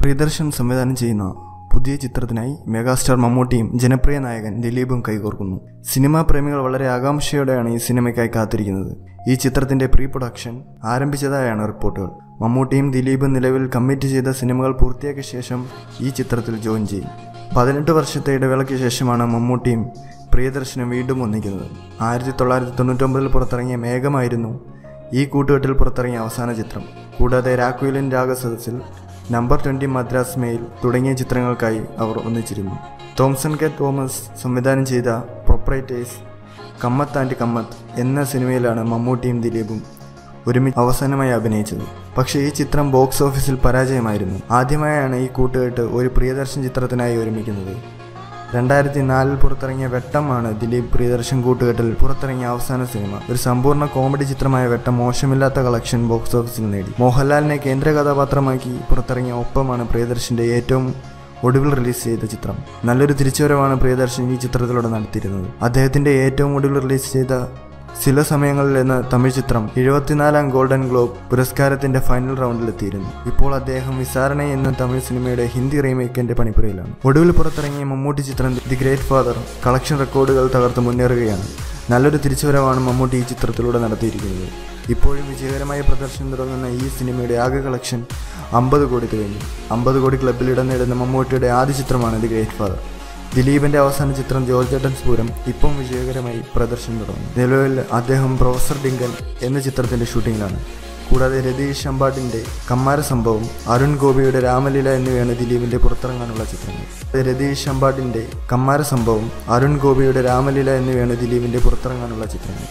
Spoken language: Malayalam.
പ്രിയദർശൻ സംവിധാനം ചെയ്യുന്ന പുതിയ ചിത്രത്തിനായി മെഗാസ്റ്റാർ മമ്മൂട്ടിയും ജനപ്രിയ നായകൻ ദിലീപും കൈകോർക്കുന്നു. സിനിമാ പ്രേമികൾ വളരെ ആകാംക്ഷയോടെയാണ് ഈ സിനിമയ്ക്കായി കാത്തിരിക്കുന്നത്. ഈ ചിത്രത്തിന്റെ പ്രീ പ്രൊഡക്ഷൻ ആരംഭിച്ചതായാണ് റിപ്പോർട്ടുകൾ. മമ്മൂട്ടിയും ദിലീപും നിലവിൽ കമ്മിറ്റ് ചെയ്ത സിനിമകൾ പൂർത്തിയാക്കിയ ശേഷം ഈ ചിത്രത്തിൽ ജോയിൻ ചെയ്യും. പതിനെട്ട് വർഷത്തെ ഇടവേളയ്ക്ക് ശേഷമാണ് മമ്മൂട്ടിയും പ്രിയദർശനും വീണ്ടും ഒന്നിക്കുന്നത്. ആയിരത്തി തൊള്ളായിരത്തി തൊണ്ണൂറ്റൊമ്പതിൽ പുറത്തിറങ്ങിയ മേഘമായിരുന്നു ഈ കൂട്ടുകെട്ടിൽ പുറത്തിറങ്ങിയ അവസാന ചിത്രം. കൂടാതെ രാഘുലിൻ രാഗസദസ്സിൽ നമ്പർ ട്വന്റി മദ്രാസ് മെയിൽ തുടങ്ങിയ ചിത്രങ്ങൾക്കായി അവർ ഒന്നിച്ചിരുന്നു. തോംസൺ കെ തോമസ് സംവിധാനം ചെയ്ത പ്രൊപ്പറേറ്റേഴ്സ് കമ്മത്ത് ആൻഡ് കമ്മത്ത് എന്ന സിനിമയിലാണ് മമ്മൂട്ടിയും ദിലീപും ഒരുമിച്ച് അവസാനമായി അഭിനയിച്ചത്. പക്ഷേ ഈ ചിത്രം ബോക്സ് ഓഫീസിൽ പരാജയമായിരുന്നു. ആദ്യമായാണ് ഈ കൂട്ടുകെട്ട് ഒരു പ്രിയദർശൻ ചിത്രത്തിനായി ഒരുമിക്കുന്നത്. രണ്ടായിരത്തി നാലിൽ പുറത്തിറങ്ങിയ വെട്ടമാണ് ദിലീപ് പ്രിയദർശൻ കൂട്ടുകെട്ടിൽ പുറത്തിറങ്ങിയ അവസാന സിനിമ. ഒരു സമ്പൂർണ കോമഡി ചിത്രമായ വെട്ടം മോശമില്ലാത്ത കളക്ഷൻ ബോക്സ് ഓഫീസിൽ നേടി. മോഹൻലാലിനെ കേന്ദ്ര കഥാപാത്രമാക്കി പുറത്തിറങ്ങിയ ഒപ്പമാണ് പ്രിയദർശന്റെ ഏറ്റവും ഒടുവിൽ റിലീസ് ചെയ്ത ചിത്രം. നല്ലൊരു തിരിച്ചുവരവാണ് പ്രിയദർശൻ ഈ ചിത്രത്തിലൂടെ നടത്തിയിരുന്നത്. അദ്ദേഹത്തിന്റെ ഏറ്റവും ഒടുവിൽ റിലീസ് ചെയ്ത ചില സമയങ്ങളിൽ നിന്ന് തമിഴ് ചിത്രം എഴുപത്തിനാലാം ഗോൾഡൻ ഗ്ലോബ് പുരസ്കാരത്തിന്റെ ഫൈനൽ റൗണ്ടിലെത്തിയിരുന്നു ഇപ്പോൾ അദ്ദേഹം വിസാരണ എന്ന തമിഴ് സിനിമയുടെ ഹിന്ദി റീമേക്കിന്റെ പണിപ്പുരയിലാണ്. ഒടുവിൽ പുറത്തിറങ്ങിയ മമ്മൂട്ടി ചിത്രം ദി ഗ്രേറ്റ് ഫാദർ കളക്ഷൻ റെക്കോർഡുകൾ തകർത്ത് മുന്നേറുകയാണ്. നല്ലൊരു തിരിച്ചുവരവാണ് മമ്മൂട്ടി ഈ ചിത്രത്തിലൂടെ നടത്തിയിരിക്കുന്നത്. ഇപ്പോഴും വിജയകരമായ പ്രദർശനം തുടങ്ങുന്ന ഈ സിനിമയുടെ ആകെ കളക്ഷൻ അമ്പത് കോടി കഴിഞ്ഞു അമ്പത് കോടി ക്ലബിൽ ഇടം നേടുന്ന മമ്മൂട്ടിയുടെ ആദ്യ ചിത്രമാണ് ദി ഗ്രേറ്റ് ഫാദർ ദിലീപിന്റെ അവസാന ചിത്രം ജോർജ് ഏട്ടൻസ് പൂരം ഇപ്പം വിജയകരമായി പ്രദർശനം തുടങ്ങി നിലവിൽ അദ്ദേഹം പ്രൊഫസർ ഡിങ്കൻ എന്ന ചിത്രത്തിന്റെ ഷൂട്ടിങ്ങിലാണ്. കൂടാതെ രതീഷ് അമ്പാട്ടിന്റെ കമ്മാര സംഭവം അരുൺ ഗോപിയുടെ രാമലീല എന്നിവയാണ് ദിലീപിന്റെ പുറത്തിറങ്ങാനുള്ള ചിത്രങ്ങൾ. രതീഷ് അമ്പാട്ടിന്റെ കമ്മാര സംഭവം അരുൺ ഗോപിയുടെ രാമലീല എന്നിവയാണ് ദിലീപിന്റെ പുറത്തിറങ്ങാനുള്ള ചിത്രങ്ങൾ.